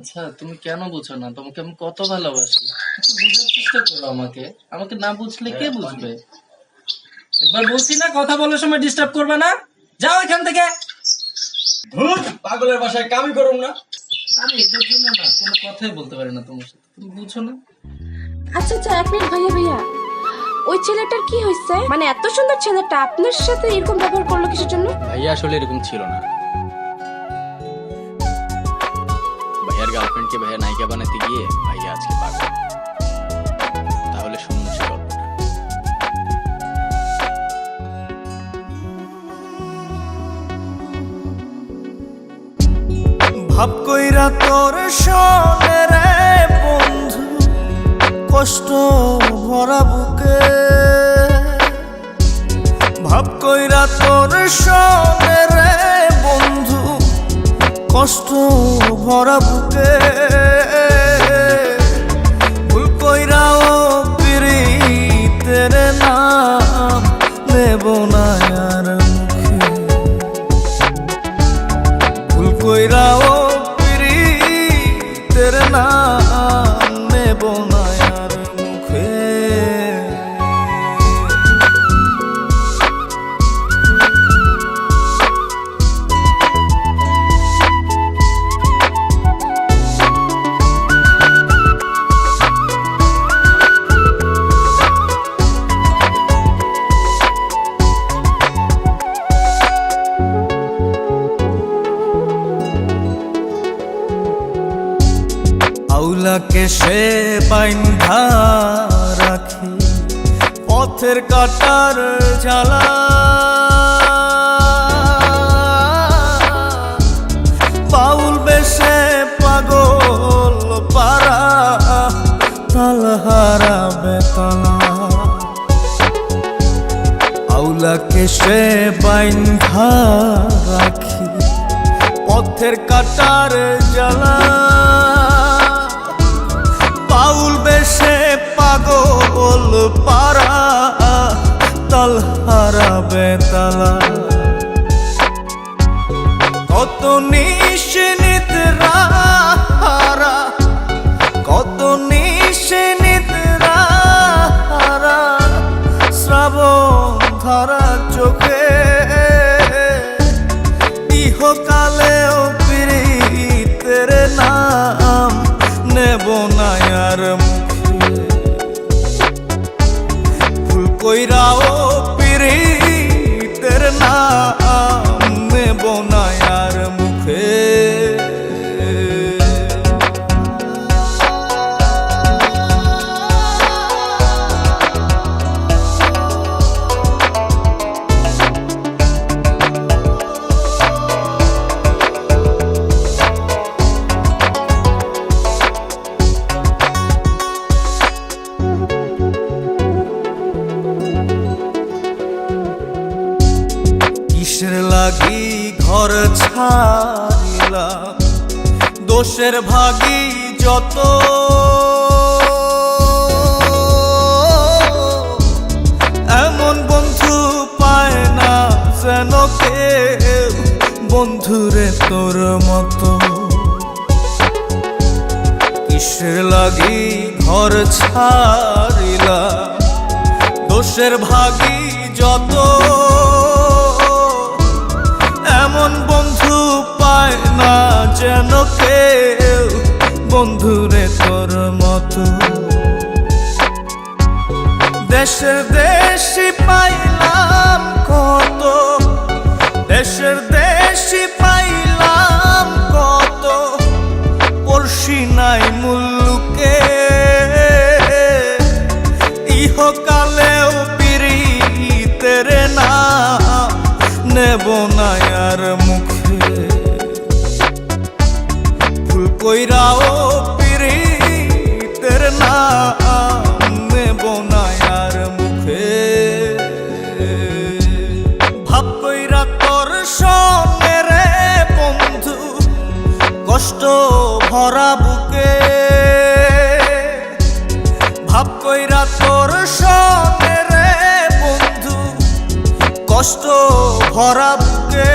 আচ্ছা তুমি কেন বুঝো না? তোমাকে আমি কত ভালোবাসি। একটু বুঝার চেষ্টা করো আমাকে। আমাকে না বুঝলে কে বুঝবে? একবার বলছি না কথা বলার সময় ডিস্টার্ব করবে না। যাও এখান থেকে। ধুর পাগলের বাসায় কামি করুম না। আমি এদের জন্য না কোনো কথাই বলতে পারি না তোমার সাথে। তুমি বুঝো না? আচ্ছা আচ্ছা এক মিনিট ভাইয়া ভাইয়া। ওই ছেলেটার কি হয়েছে? মানে এত সুন্দর ছেলেটা আপনার সাথে এরকম ব্যবহার করল কিসের জন্য? ভাইয়া আসলে এরকম ছিল না। ভাইয়ার গার্লফ্রেন্ডকে ভাইয়া নায়িকা বানাতে গিয়ে ভাইয়া আজকে পাগল। তাহলে শুনুন সে গল্পটা। ভাব কইরা তোর শোনে রে বন্ধু, কষ্ট ভরা বুকে। ভাব কইরা তোর শোনে রে কষ্ট ভরা বুকে আউলাকে সে বাইন্ধা রাখি। পথের কাটার জ্বালা। বাউল বেশে পাগল পারা তালহারা বেতলা। আউলাকে সে বাইন্ধা রাখি। পথের কাটার জ্বালা। পাউল పోయిరావో? ঘর ছাড়িলাম। দোষের ভাগি যত। এমন বন্ধু পায় না যেন কেউ। বন্ধুরে তোর মতো। কিসের লাগি ঘর ছাড়িলা দোষের ভাগি যত। না যেন কেউ বন্ধুরে তোর মতো। দেশের দেশি পাইলাম কত, দেশের দেশি পাইলাম কত, পড়শি নাই মুল্লুকে। ইহকালেও পিরিতের নাম নেব না আর কইরাও পিরিতের নাম নেব না আর মুখে। ভাব কইরা, তোর সঙ্গে রে বন্ধু, কষ্ট ভরা বুকে। ভাব কইরা, তোর সঙ্গে রে বন্ধু, কষ্ট ভরা বুকে।